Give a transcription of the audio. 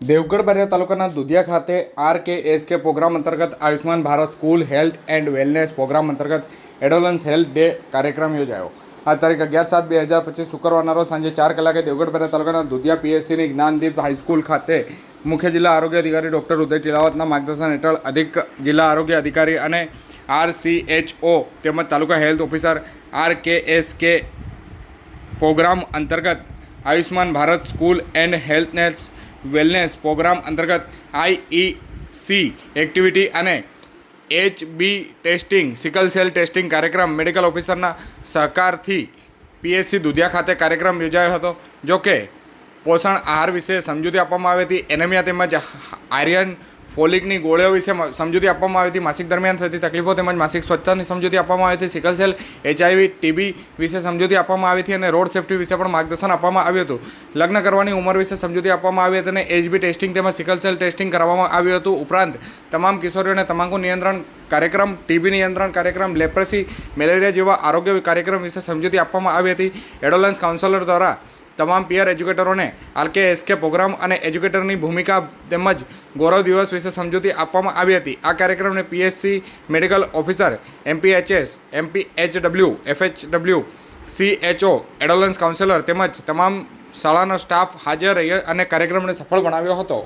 દેવગઢ બારિયા તાલુકાના દુધિયા ખાતે R K S K programme અંતર્ગત Ayushman Bharat school health and wellness program અંતર્ગત એડોલન્સ હેલ્થ ડે કાર્યક્રમ યોજાયો. આ તારીખ અગિયાર સાત બે હજાર પચીસ શુક્રવારના રોજ સાંજે ચાર કલાકે દેવગઢ બારિયા તાલુકાના દુધિયા પીએસસીની જ્ઞાનદીપ હાઈસ્કૂલ ખાતે મુખ્ય જિલ્લા આરોગ્ય અધિકારી ડૉક્ટર ઉદય ટિલાવતના માર્ગદર્શન હેઠળ અધિક જિલ્લા આરોગ્ય અધિકારી અને આર સી એચ ઓ તેમજ taluka health officer R K S K program અંતર્ગત Ayushman Bharat school and healthness wellness program અંતર્ગત આઈઈસી એક્ટિવિટી અને H B testing, sickle cell testing કાર્યક્રમ મેડિકલ ઓફિસરના સહકારથી પીએચસી દુધિયા ખાતે કાર્યક્રમ યોજાયો હતો, જો કે પોષણ આહાર વિશે સમજૂતી આપવામાં આવી હતી. એનેમિયા તેમજ આયર્ન ફોલિકની ગોળીઓ વિશે સમજૂતી આપવામાં આવી હતી. માસિક દરમિયાન થતી તકલીફો તેમજ માસિક સ્વચ્છતાની સમજૂતી આપવામાં આવી હતી. સિકલ સેલ એચઆઈવી ટીબી વિશે સમજૂતી આપવામાં આવી હતી અને રોડ સેફ્ટી વિશે પણ માર્ગદર્શન આપવામાં આવ્યું હતું. લગ્ન કરવાની ઉંમર વિશે સમજૂતી આપવામાં આવી હતી અને એચબી ટેસ્ટિંગ તેમજ સિકલ સેલ ટેસ્ટિંગ કરવામાં આવ્યું હતું. ઉપરાંત, તમામ કિશોરીઓને તમાકુ નિયંત્રણ કાર્યક્રમ ટીબી નિયંત્રણ કાર્યક્રમ, લેપ્રસી, મેલેરિયા જેવા આરોગ્ય કાર્યક્રમ વિશે સમજૂતી આપવામાં આવી હતી. એડોલન્સ કાઉન્સેલર દ્વારા તમામ પિયર એજ્યુકેટરોને આરકે એસકે પ્રોગ્રામ અને એજ્યુકેટરની ભૂમિકા તેમજ ગૌરવ દિવસ વિશે સમજૂતી આપવામાં આવી હતી. આ કાર્યક્રમને PHC medical officer, MPHS, MPHW, FHW, CHO, adolescent counsellor તેમજ તમામ શાળાનો સ્ટાફ હાજર રહ્યો અને કાર્યક્રમને સફળ બનાવ્યો હતો.